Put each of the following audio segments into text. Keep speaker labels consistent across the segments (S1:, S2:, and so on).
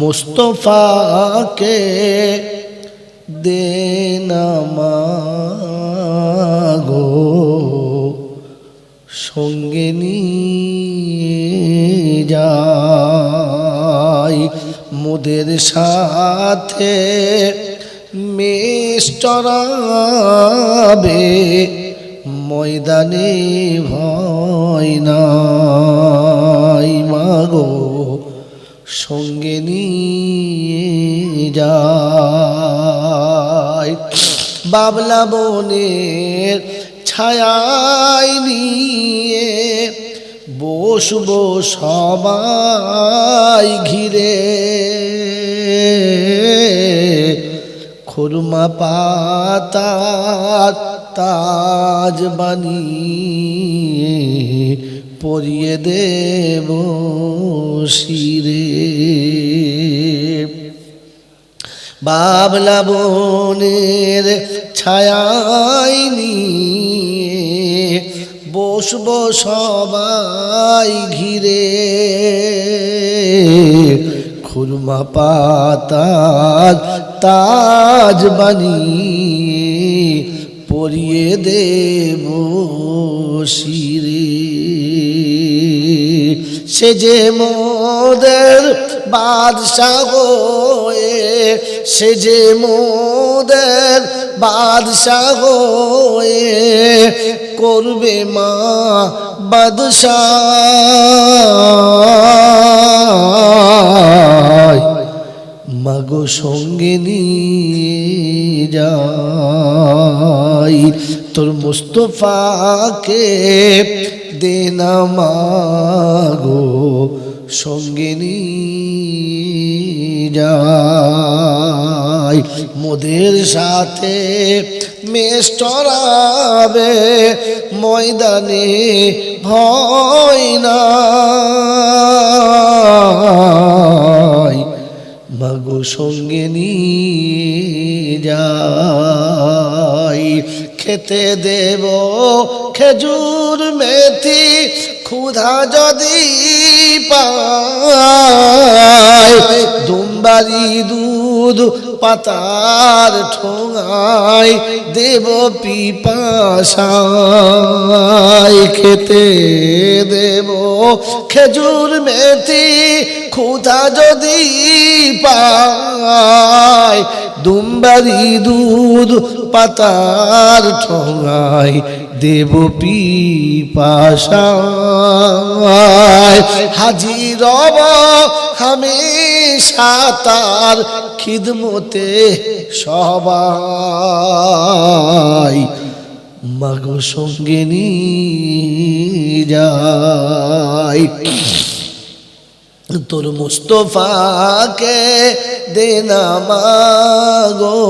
S1: মুস্তফাকে দেনামাগো সঙ্গে নিয়ে যাই মোদের সাথে মেষ্টরাবে ময়দানে ভয় নাই মাগো। সঙ্গে নিয়ে যায়। বাবলা বনের ছায়ায় নিয়ে বসব সবাই ঘিরে। খুরমা পাতার তাজ বানিয়ে পরিয়ে দেব শিরে। বাবলা বনের ছায়ায় নিয়ে বসবো সবাই ঘিরে। খুরমা পাতার তাজ বানিয়ে পরিয়ে দেব শিরে। সে যে মোদের বাদশাহ সে যে মোদের বাদশাহ করবে মা বাদশাহ। মাগো সঙ্গে নিয়ে যাই তোর মুস্তফাকে দেনা মাগো সঙ্গে নিয়ে যাই। মোদের সাথে মেষ্টরাবে ময়দানে ভয় নাই। মাগো সঙ্গে নিয়ে যাই। খেতে দেব খেজুর মেথি, ক্ষুধা যদি পায়। দুধ পাতার ঠোঙায় দেব পিপাসায়। খেতে দেব খেজুর মেথি, ক্ষুধা যদি পায়। দুম্বারি দুধ পাতার ঠোঙায় দেব পিপাসায়। হাজির রব হামেশা তার খিদমতে সবাই মাগো সঙ্গে নিয়ে যাই তোর মুস্তফাকে দেনা মাগো,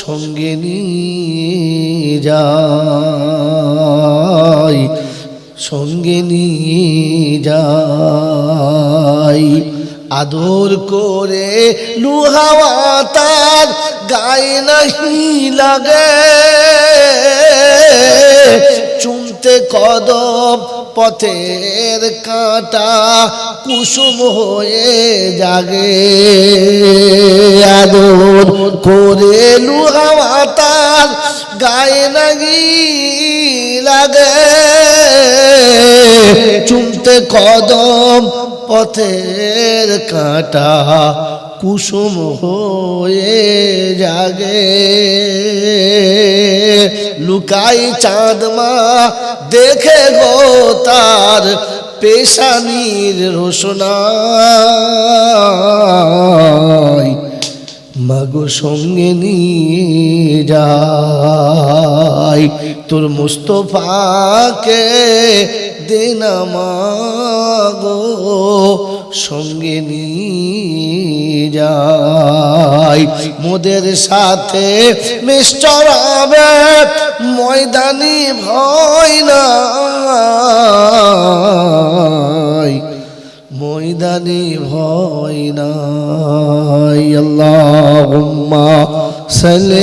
S1: সঙ্গে নিয়ে যাই, সঙ্গে নিয়ে যাই। আদর করে লুহাওয়া তার গায়ে নাহি লাগে কদম পথের কাঁটা কুসুম হয়ে জাগে। আদর করে লুহাওয়া তার গায়ে নাগি লাগে। চুমতে কদম পথের কাঁটা কুসুম হয়ে জাগে। লুকাই চাঁদমা দেখে গো তার পেশানির রোশনাই মাগো সঙ্গে নিয়ে যাই তোর মুস্তফাকে দেনা মাগো। সঙ্গে নিয়ে যাই। মোদের সাথে মিস্টার আবে ময়দানি ভয় না ময়দানি ভয় নাই। আল্লাহুম্মা সাল্লি